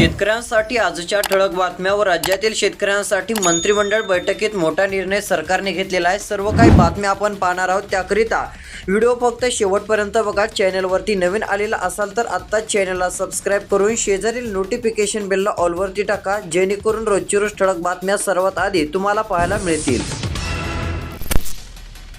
शेतकऱ्यांसाठी आजच्या ठळक बातम्यावर राज्यातील शेतकऱ्यांसाठी मंत्रिमंडळ बैठकीत मोठा निर्णय सरकारने घेतलेला आहे. सर्व काही बातम्या आपण पाहणार आहोत. त्याकरिता व्हिडिओ फक्त शेवटपर्यंत बघा. चॅनलवरती नवीन आलेला असाल तर आत्ताच चॅनलला सबस्क्राईब करून शेजारील नोटिफिकेशन बेलला ऑलवरती टाका. जेणेकरून रोजची रोज ठळक बातम्या सर्वात आधी तुम्हाला पाहायला मिळतील.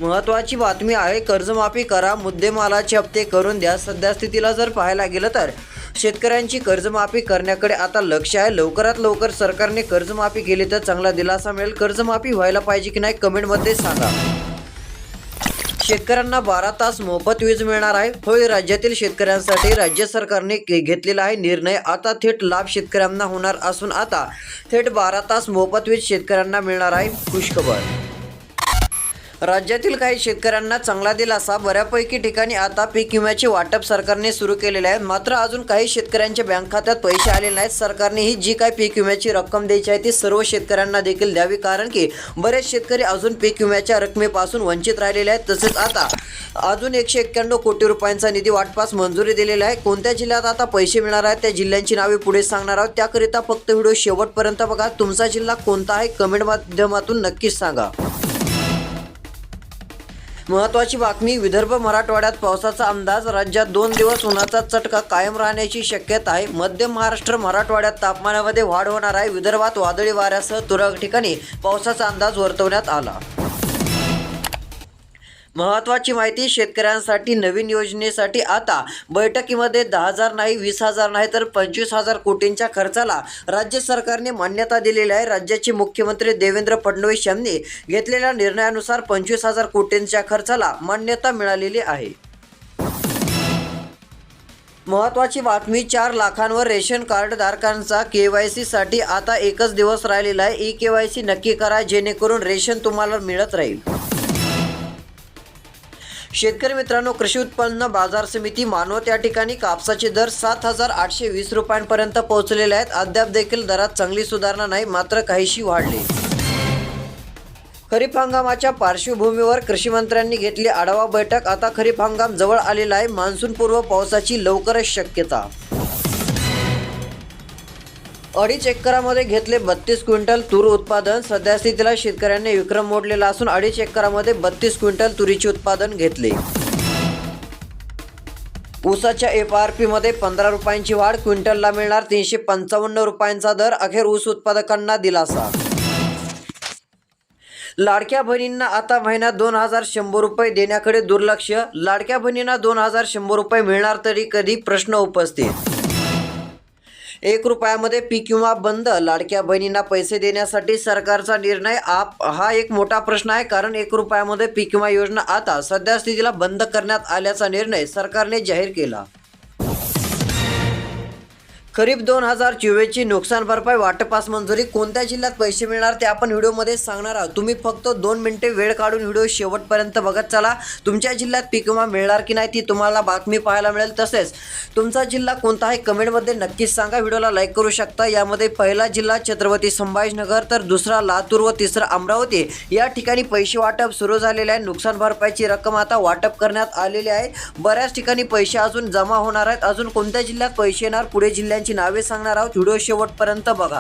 महत्त्वाची बातमी आहे कर्जमाफी करा मुद्देमालाचे हप्ते करून द्या. सध्या स्थितीला जर पाहायला गेलं तर शेतकऱ्यांची कर्जमाफी करण्याकडे आता लक्ष आहे. लवकरात लवकर सरकारने कर्जमाफी केली तर चांगला दिलासा मिळेल. कर्जमाफी व्हायला पाहिजे की नाही कमेंटमध्ये सांगा. शेतकऱ्यांना बारा तास मोफत वीज मिळणार आहे. होय राज्यातील शेतकऱ्यांसाठी राज्य सरकारने के- घेतलेला आहे निर्णय. आता थेट लाभ शेतकऱ्यांना होणार असून आता थेट बारा तास मोफत वीज शेतकऱ्यांना मिळणार आहे. खुशखबर. राज्यातील काही शेतकऱ्यांना चांगला दिलासा बऱ्यापैकी ठिकाणी आता पीक विम्याचे वाटप सरकारने सुरू केलेले आहे. मात्र अजून काही शेतकऱ्यांच्या बँक खात्यात पैसे आलेले नाहीत. सरकारने ही जी काही पीक विम्याची रक्कम द्यायची आहे ती सर्व शेतकऱ्यांना देखील द्यावी. कारण की बरेच शेतकरी अजून पीक विम्याच्या रकमेपासून वंचित राहिलेले आहेत. तसेच आता अजून एकशे एक्क्याण्णव कोटी रुपयांचा निधी वाटपास मंजुरी दिलेली आहे. कोणत्या जिल्ह्यात आता पैसे मिळणार आहेत त्या जिल्ह्यांची नावे पुढे सांगणार आहोत. त्याकरिता फक्त व्हिडिओ शेवटपर्यंत बघा. तुमचा जिल्हा कोणता आहे कमेंट माध्यमातून नक्कीच सांगा. महत्वाची बातमी विदर्भ मराठवाड्यात पावसाचा अंदाज राज्यात दोन दिवस उन्हाचा चटका कायम राहण्याची शक्यता आहे. मध्य महाराष्ट्र मराठवाड्यात तापमानामध्ये वाढ होणार आहे. विदर्भात वादळी वाऱ्यासह तुरळक ठिकाणी पावसाचा अंदाज वर्तवण्यात आला. महत्वाची माहिती शेतकऱ्यांसाठी नवीन योजनेसाठी आता बैठकीमध्ये दहा हजार नाही वीस हजार नाही तर पंचवीस हजार कोटींच्या खर्चाला राज्य सरकारने मान्यता दिलेली आहे. राज्याचे मुख्यमंत्री देवेंद्र फडणवीस यांनी घेतलेल्या निर्णयानुसार पंचवीस हजार कोटींच्या खर्चाला मान्यता मिळालेली आहे. महत्वाची बातमी चार लाखांवर रेशन कार्ड धारकांचा के वायसाठी आता एकच दिवस राहिलेला आहे. ई के वाय सी नक्की करा जेणेकरून रेशन तुम्हाला मिळत राहील. शेतकरी मित्रांनो कृषी उत्पन्न बाजार समिती मानवत या ठिकाणी कापसाचे दर सात हजार आठशे वीस रुपयांपर्यंत पोहोचलेले आहेत. अद्याप देखील दरात चांगली सुधारणा नाही मात्र काहीशी वाढली. खरीप हंगामाच्या पार्श्वभूमीवर कृषी मंत्र्यांनी घेतली आढावा बैठक. आता खरीप हंगाम जवळ आलेला आहे. मान्सूनपूर्व पावसाची लवकरच शक्यता. अडीच एकरामध्ये घेतले बत्तीस क्विंटल तूर उत्पादन. सध्या स्थितीला शेतकऱ्यांनी विक्रम मोडलेला असून अडीच एकरामध्ये बत्तीस क्विंटल तुरीचे उत्पादन घेतले. ऊसाच्या एफ आर पी मध्ये पंधरा रुपयांची वाढ क्विंटलला मिळणार तीनशे पंचावन्न रुपयांचा दर अखेर ऊस उत्पादकांना दिलासा. लाडक्या बहिणींना आता महिन्यात दोन हजार शंभर रुपये देण्याकडे दुर्लक्ष. लाडक्या बहिणींना दोन हजार शंभर रुपये मिळणार तरी कधी प्रश्न उपस्थित? एक रुपयामध्ये पीक विमा बंद. लाडक्या बहिणींना पैसे देण्यासाठी सरकारचा निर्णय आप हा एक मोठा प्रश्न आहे कारण एक रुपयामध्ये पीक विमा योजना आता सध्या स्थितीला बंद करण्यात आल्याचा निर्णय सरकारने जाहीर केला. खरीप दोन हजार चोवीसची नुकसान भरपाई वाटपास मंजुरी. कोणत्या जिल्ह्यात पैसे मिळणार ते आपण व्हिडिओमध्ये सांगणार आहोत. तुम्ही फक्त दोन मिनिटे वेळ काढून व्हिडिओ शेवटपर्यंत बघत चला. तुमच्या जिल्ह्यात पीक विमा मिळणार की नाही ती तुम्हाला बातमी पाहायला मिळेल तसेच. तुमचा जिल्हा कोणता आहे कमेंटमध्ये नक्कीच सांगा. व्हिडिओला लाईक करू शकता. यामध्ये पहिला जिल्हा छत्रपती संभाजीनगर तर दुसरा लातूर व तिसरा अमरावती. या ठिकाणी पैसे वाटप सुरू झालेले आहे. नुकसान भरपाईची रक्कम आता वाटप करण्यात आलेली आहे. बऱ्याच ठिकाणी पैसे अजून जमा होणार आहेत. अजून कोणत्या जिल्ह्यात पैसे येणार? पुढे जिल्ह्यात त्यांची नावे सांगणार आहोत. व्हिडिओ शेवटपर्यंत बघा.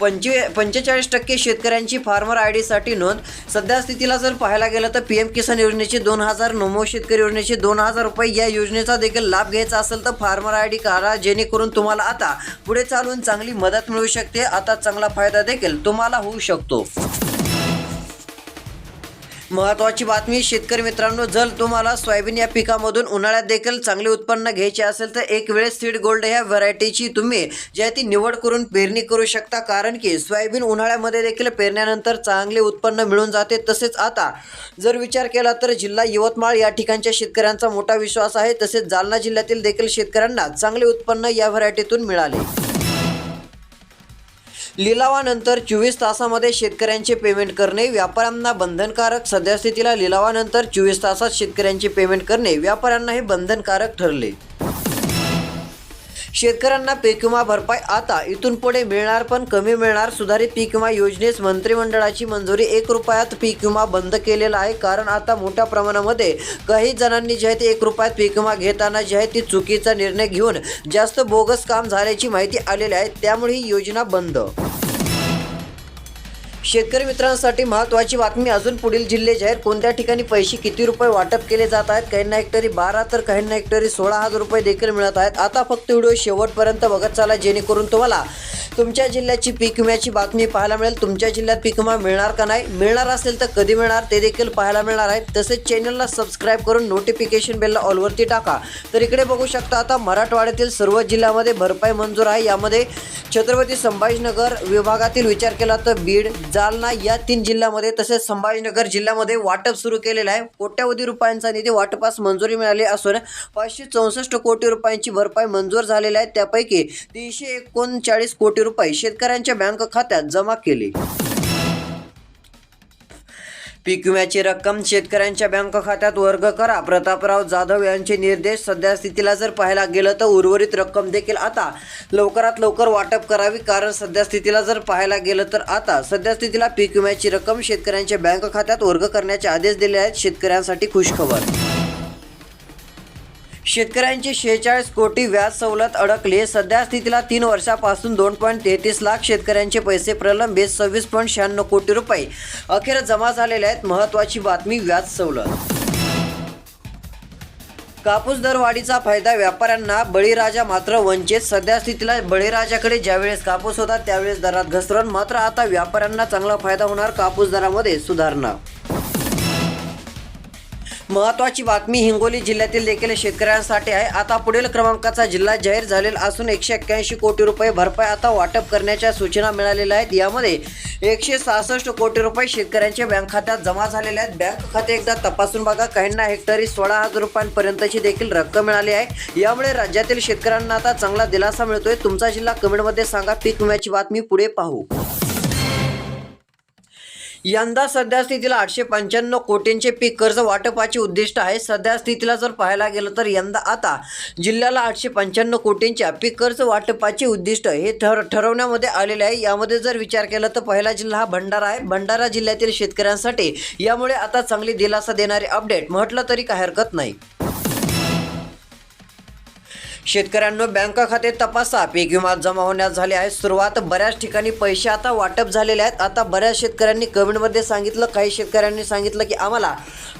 पंचे पंचेचाळीस टक्के शेतकऱ्यांची फार्मर आय डीसाठी नोंद. सध्या स्थितीला जर पाहायला गेलं तर पी एम किसान योजनेचे दोन हजार नमो शेतकरी योजनेचे दोन हजार रुपये या योजनेचा देखील लाभ घ्यायचा असेल तर फार्मर आय डी काढा. जेणेकरून तुम्हाला आता पुढे चालून चांगली मदत मिळू शकते. आता चांगला फायदा देखील तुम्हाला होऊ शकतो. महत्वाची बातमी शेतकरी मित्रांनो जर तुम्हाला सोयाबीन या पिकामधून उन्हाळ्यात देखील चांगले उत्पन्न घ्यायचे असेल तर एक वेळेस सीड गोल्ड ह्या व्हरायटीची तुम्ही जी आहे ती निवड करून पेरणी करू शकता. कारण की सोयाबीन उन्हाळ्यामध्ये देखील पेरण्यानंतर चांगले उत्पन्न मिळून जाते. तसेच आता जर विचार केला तर जिल्हा यवतमाळ या ठिकाणच्या शेतकऱ्यांचा मोठा विश्वास आहे. तसेच जालना जिल्ह्यातील देखील शेतकऱ्यांना चांगले उत्पन्न या व्हरायटीतून मिळाले. लिलावानंतर चोवीस तासामध्ये शेतकऱ्यांचे पेमेंट करणे व्यापाऱ्यांना बंधनकारक सद्यस्थितीला लिलावानंतर चोवीस तासात शेतकऱ्यांचे पेमेंट करणे व्यापाऱ्यांना हे बंधनकारक ठरले. शेतकऱ्यांना पीक विमा भरपाई आता इथून पुढे मिळणार पण कमी मिळणार सुधारित पीक विमा योजनेस मंत्रिमंडळाची मंजुरी. एक रुपयात पीक विमा बंद केलेला आहे कारण आता मोठ्या प्रमाणामध्ये काही जणांनी जे आहे ते एक रुपयात पीक विमा घेताना जे आहे ती चुकीचा निर्णय घेऊन जास्त बोगस काम झाल्याची माहिती आलेली आहे त्यामुळे ही योजना बंद. शेतकरी मित्रांसाठी महत्त्वाची बातमी अजून पुढील जिल्हे जाहीर. कोणत्या ठिकाणी पैसे किती रुपये वाटप केले जात आहेत? काहींना हेक्टरी बारा तर काहींना हेक्टरी सोळा हजार रुपये देखील मिळत आहेत. आता फक्त व्हिडिओ शेवटपर्यंत बघत चाला जेणेकरून तुम्हाला तुमच्या जिल्ह्याची पीक विम्याची बातमी पाहायला मिळेल. तुमच्या जिल्ह्यात पीक विमा मिळणार का नाही? मिळणार असेल तर कधी मिळणार ते देखील पाहायला मिळणार आहे तसेच चॅनलला सबस्क्राईब करून नोटिफिकेशन बेलला ऑलवरती टाका. तर इकडे बघू शकता आता मराठवाड्यातील सर्व जिल्ह्यामध्ये भरपाई मंजूर आहे. यामध्ये छत्रपती संभाजीनगर विभागातील विचार केला तर बीड जालना या तीन जिल्ह्यामध्ये तसेच संभाजीनगर जिल्ह्यामध्ये वाटप सुरू केलेलं आहे. कोट्यावधी रुपयांचा निधी वाटपास मंजुरी मिळाली असून पाचशे चौसष्ट कोटी रुपयांची भरपाई मंजूर झालेली आहे. त्यापैकी तीनशे एकोणचाळीस कोटी रुपये शेतकऱ्यांच्या बँक खात्यात जमा केले. पीक विम्याची रक्कम शेतकऱ्यांच्या बँक खात्यात वर्ग करा. प्रतापराव जाधव यांचे निर्देश सध्या स्थितीला जर पाहायला गेलं तर उर्वरित रक्कम देखील आता लवकरात लवकर वाटप करावी कारण सध्या स्थितीला जर पाहायला गेलं तर आता सध्या स्थितीला पीक विम्याची रक्कम शेतकऱ्यांच्या बँक खात्यात वर्ग करण्याचे आदेश दिले आहेत. शेतकऱ्यांसाठी खुशखबर. शेतकऱ्यांची शेहेचाळीस कोटी व्याज सवलत अडकली. सध्या स्थितीला तीन वर्षापासून दोन पॉईंट तेहतीस लाख शेतकऱ्यांचे पैसे प्रलंबित सव्वीस पॉईंट शहाण्णव कोटी रुपये. अखेर जमा झालेले आहेत महत्त्वाची बातमी व्याज सवलत. कापूस दरवाढीचा फायदा व्यापाऱ्यांना बळीराजा मात्र वंचित. सध्या स्थितीला बळीराजाकडे ज्यावेळेस कापूस होता त्यावेळेस दरात घसरण. मात्र आता व्यापाऱ्यांना चांगला फायदा होणार कापूस दरामध्ये सुधारणा. महत्वाची बातमी हिंगोली जिल्ह्यातील देखील शेतकऱ्यांसाठी आहे. आता पुढील क्रमांकाचा जिल्हा जाहीर झालेला असून एकशे एक्क्याऐंशी कोटी रुपये भरपाई आता वाटप करण्याच्या सूचना मिळालेल्या आहेत. यामध्ये एकशे सहासष्ट कोटी रुपये शेतकऱ्यांच्या बँक खात्यात जमा झालेले आहेत. बँक खाते एकदा तपासून बघा. काहींना हेक्टरी सोळा हजार रुपयांपर्यंतची देखील रक्कम मिळाली आहे. यामुळे राज्यातील शेतकऱ्यांना आता चांगला दिलासा मिळतोय. तुमचा जिल्हा कमेंटमध्ये सांगा. पीक विम्याची बातमी पुढे पाहू. यंदा सध्या स्थितीला आठशे पंच्याण्णव कोटींचे पीक कर्ज वाटपाचे उद्दिष्ट आहे. सध्या स्थितीला जर पाहायला गेलं तर यंदा आता जिल्ह्याला आठशे पंच्याण्णव कोटींच्या पीक कर्ज वाटपाचे उद्दिष्ट हे ठर ठरवण्यामध्ये आलेले आहे. यामध्ये जर विचार केला तर पहिला जिल्हा हा भंडारा आहे. भंडारा जिल्ह्यातील शेतकऱ्यांसाठी यामुळे आता चांगली दिलासा देणारे अपडेट म्हटलं तरी काही हरकत नाही. शेतकऱ्यांना बँक खाते तपासा. पीक विमा जमा होण्यास झाले आहे. सुरुवात बऱ्याच ठिकाणी पैसे आता वाटप झालेले आहेत. आता बऱ्याच शेतकऱ्यांनी कमेंटमध्ये सांगितलं काही शेतकऱ्यांनी सांगितलं की आम्हाला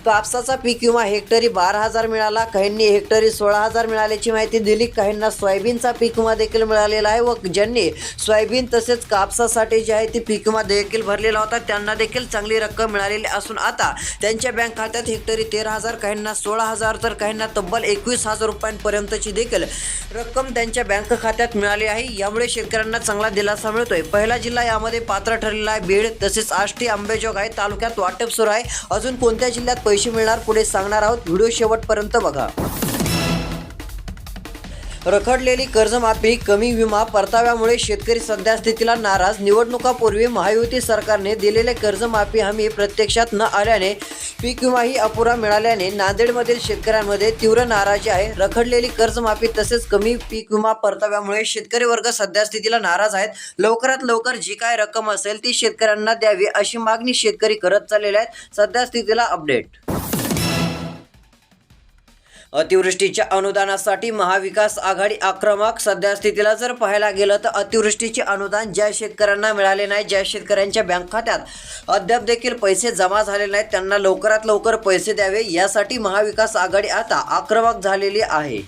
कापसाचा पीक विमा हेक्टरी बारा हजार मिळाला काहींनी हेक्टरी सोळा हजार मिळाल्याची माहिती दिली काहींना सोयाबीनचा पीक विमा देखील मिळालेला आहे व ज्यांनी सोयाबीन तसेच कापसासाठी जे आहे ती पीक विमा देखील भरलेला होता त्यांना देखील चांगली रक्कम मिळालेली असून आता त्यांच्या बँक खात्यात हेक्टरी तेरा हजार काहींना सोळा हजार तर काहींना तब्बल एकवीस हजार रुपयांपर्यंतची देखील रक्कम त्यांच्या बँक खात्यात मिळाली आहे. यामुळे शेतकऱ्यांना चांगला दिलासा मिळतोय. पहिला जिल्हा यामध्ये पात्र ठरलेला आहे. बीड तसेच आष्टी आंबेजोगाई तालुक्यात वाटप सुरू आहे. अजून कोणत्या जिल्ह्यात पैसे मिळणार पुढे सांगणार आहोत. व्हिडिओ शेवटपर्यंत बघा. रखडलेली कर्जमाफी कमी विमा परताव्यामुळे शेतकरी सध्या स्थितीला नाराज. निवडणुकापूर्वी महायुती सरकारने दिलेले कर्जमाफी हमी प्रत्यक्षात न आल्याने पीक विमाही अपुरा मिळाल्याने नांदेडमधील शेतकऱ्यांमध्ये तीव्र नाराजी आहे. रखडलेली कर्जमाफी तसेच कमी पीक विमा परताव्यामुळे शेतकरी वर्ग सध्या स्थितीला नाराज आहेत. लवकरात लवकर जी काय रक्कम असेल ती शेतकऱ्यांना द्यावी अशी मागणी शेतकरी करत चाललेले आहेत. सध्या स्थितीला अपडेट अतिवृष्टीच्या अनुदानासाठी महाविकास आघाडी आक्रमक सध्या स्थितीला जर पाहायला गेलं तर अतिवृष्टीचे अनुदान ज्या शेतकऱ्यांना मिळाले नाही ज्या शेतकऱ्यांच्या बँक खात्यात अद्याप देखील पैसे जमा झाले नाहीत त्यांना लवकरात लवकर पैसे द्यावे यासाठी महाविकास आघाडी आता आक्रमक झालेली आहे.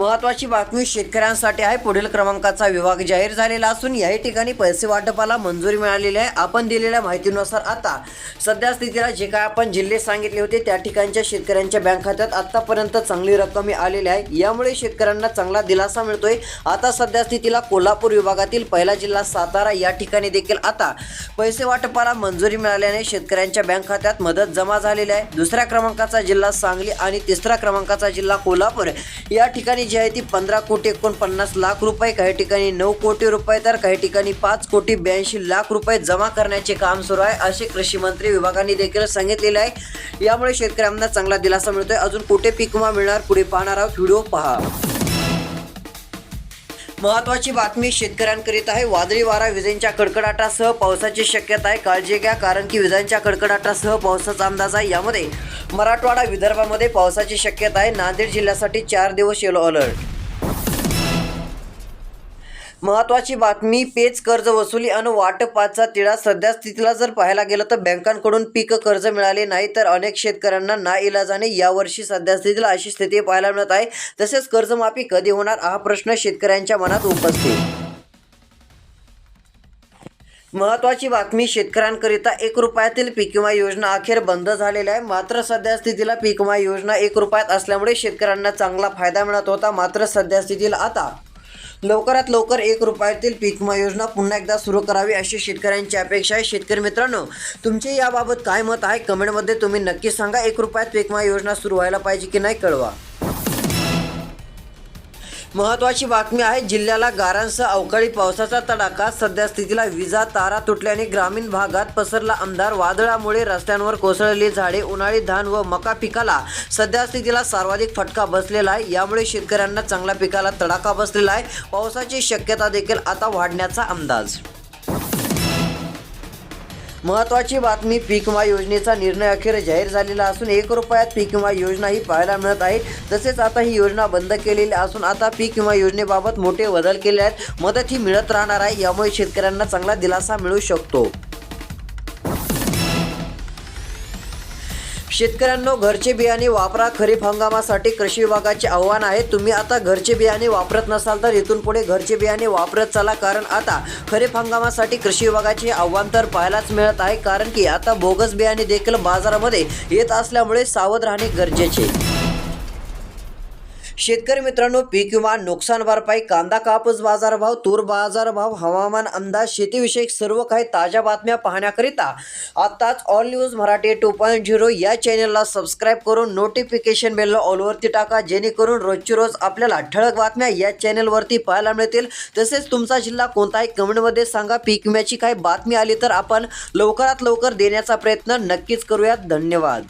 महत्वाची बातमी शेतकऱ्यांसाठी आहे. पुढील क्रमांकाचा विभाग जाहीर झालेला असून याही ठिकाणी पैसे वाटपाला मंजुरी मिळालेली आहे. आपण दिलेल्या माहितीनुसार आता सध्या स्थितीला जे काय आपण जिल्हे सांगितले होते त्या ठिकाणच्या शेतकऱ्यांच्या बँक खात्यात आतापर्यंत चांगली रक्कम आलेली आहे. यामुळे शेतकऱ्यांना चांगला दिलासा मिळतोय. आता सध्या स्थितीला कोल्हापूर विभागातील पहिला जिल्हा सातारा या ठिकाणी देखील आता पैसे वाटपाला मंजुरी मिळाल्याने शेतकऱ्यांच्या बँक खात्यात मदत जमा झालेली आहे. दुसऱ्या क्रमांकाचा जिल्हा सांगली आणि तिसऱ्या क्रमांकाचा जिल्हा कोल्हापूर या ठिकाणी जी आहे ती पंधरा कोटी एकोणपन्नास लाख रुपये. काही ठिकाणी नऊ कोटी रुपये तर काही ठिकाणी पाच कोटी ब्याऐंशी लाख रुपये जमा करण्याचे काम सुरू आहे असे कृषी मंत्री विभागाने देखील सांगितलेले आहे. यामुळे शेतकऱ्यांना चांगला दिलासा मिळतोय. अजून कुठे पीक विमा मिळणार पुढे पाहणार आहोत. व्हिडिओ पहा. महत्वाची बातमी शेतकऱ्यांकरीत आहे. वादळी वारा विजेंच्या कडकडाटासह पावसाची शक्यता आहे. काळजी घ्या कारण की विजांच्या कडकडाटासह पावसाचा अंदाज आहे. यामध्ये मराठवाडा विदर्भामध्ये पावसाची शक्यता आहे. नांदेड जिल्ह्यासाठी चार दिवस येलो अलर्ट महत्वाची बातमी पेच कर्ज वसुली आणि वाटपाचा तिढा सध्या स्थितीला जर पाहायला गेलं तर बँकांकडून पीक कर्ज मिळाले नाही तर अनेक शेतकऱ्यांना ना इलाजाने यावर्षी सध्या स्थितीला अशी स्थिती पाहायला मिळत आहे. तसेच कर्जमाफी कधी होणार हा प्रश्न शेतकऱ्यांच्या मनात उपस्थित. महत्वाची बातमी शेतकऱ्यांकरिता एक रुपयातील पीक विमा योजना अखेर बंद झालेली आहे. मात्र सध्या स्थितीला पीक विमा योजना एक रुपयात असल्यामुळे शेतकऱ्यांना चांगला फायदा मिळत होता. मात्र सध्या स्थितीला आता लवकरात लवकर एक रुपयातील पीक विमा योजना पुन्हा एकदा सुरू करावी अशी शेतकऱ्यांची अपेक्षा आहे. शेतकरी मित्रांनो तुमचे याबाबत काय मत आहे? कमेंटमध्ये तुम्ही नक्की सांगा. एक रुपयात पीक विमा योजना सुरू व्हायला पाहिजे की नाही कळवा. महत्वाची बातमी आहे जिल्ह्याला गारांसह अवकाळी पावसाचा तडाखा. सध्या स्थितीला विजा तारा तुटल्याने ग्रामीण भागात पसरला अंधार वादळामुळे रस्त्यांवर कोसळलेली झाडे उन्हाळी धान व मका पिकाला सध्या स्थितीला सर्वाधिक फटका बसलेला आहे. यामुळे शेतकऱ्यांना चांगल्या पिकाला तडाखा बसलेला आहे. पावसाची शक्यता देखील आता वाढण्याचा अंदाज. महत्वाची बातमी पीक विमा योजनेचा निर्णय अखेर जाहीर झालेला असून एक रुपयात पीक विमा योजना ही पाहायला मिळत आहे. तसेच आता ही योजना बंद केलेली असून आता पीक विमा योजनेबाबत मोठे बदल केले आहेत. मदत ही मिळत राहणार आहे. यामुळे शेतकऱ्यांना चांगला दिलासा मिळू शकतो. शेतकऱ्यांनो घरचे बियाणे वापरा. खरीप हंगामासाठी कृषी विभागाचे आव्हान आहे. तुम्ही आता घरचे बियाणे वापरत नसाल तर इथून पुढे घरचे बियाणे वापरत चला. कारण आता खरीप हंगामासाठी कृषी विभागाचे आव्हान तर पाहायलाच मिळत आहे. कारण की आता बोगस बियाणे देखील बाजारामध्ये येत असल्यामुळे सावध राहणे गरजेचे शेतकरी मित्रांनो पीक विमा नुकसान भरपाई कांदा कापूस बाजारभाव तूर बाजारभाव हवामान अंदाज शेतीविषयक सर्व काही ताज्या बातम्या पाहण्याकरिता आत्ताच all news Marathi two point zero या चॅनलला सबस्क्राईब करून नोटिफिकेशन बेलला ऑलवरती टाका जेणेकरून रोजची रोज आपल्याला ठळक बातम्या या चॅनलवरती पाहायला मिळतील. तसेच तुमचा जिल्हा कोणताही कमेंटमध्ये सांगा पीक विम्याची काही बातमी आली तर आपण लवकरात लवकर देण्याचा प्रयत्न नक्कीच करूयात. धन्यवाद.